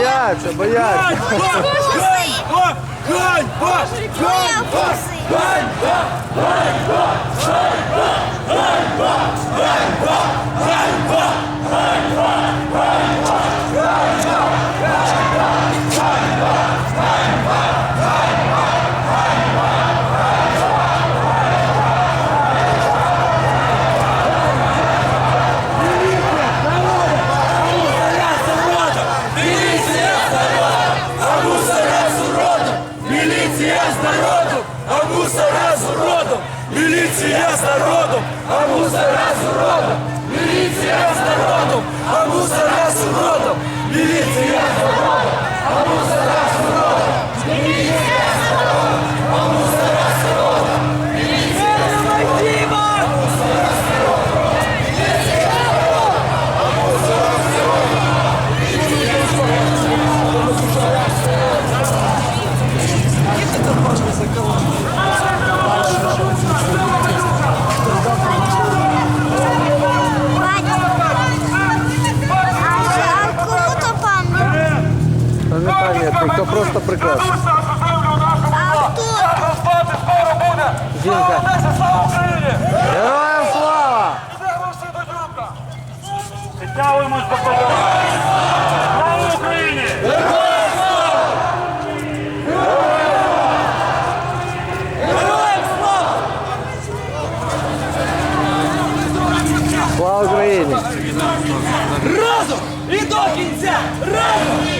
бояться, бояться. Ганьба! Ганьба! Ганьба! Міліція народом, а мусора з уродом! Міліція з народом, а мусора з уродом! Міліція з народом, а мусора з уродом! Міліція з народом, просто прикрас. А хто? Жінка. Героям слава! Підтягуємось до колони. Слава Україні! Слава Україні! Разом і до кінця! Разом!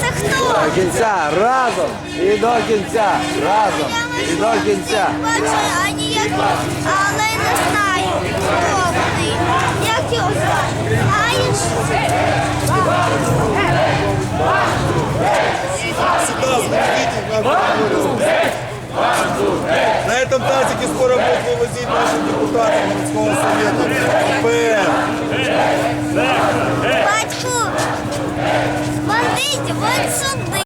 Це хто? До кінця, разом! І до кінця! Разом! І до кінця! Бачу, ані як, але не знаю. Хто вони? Як його звати? Знаєш? На этом тазике скоро будут вывозить наших депутатов городского совета. ПР. What's so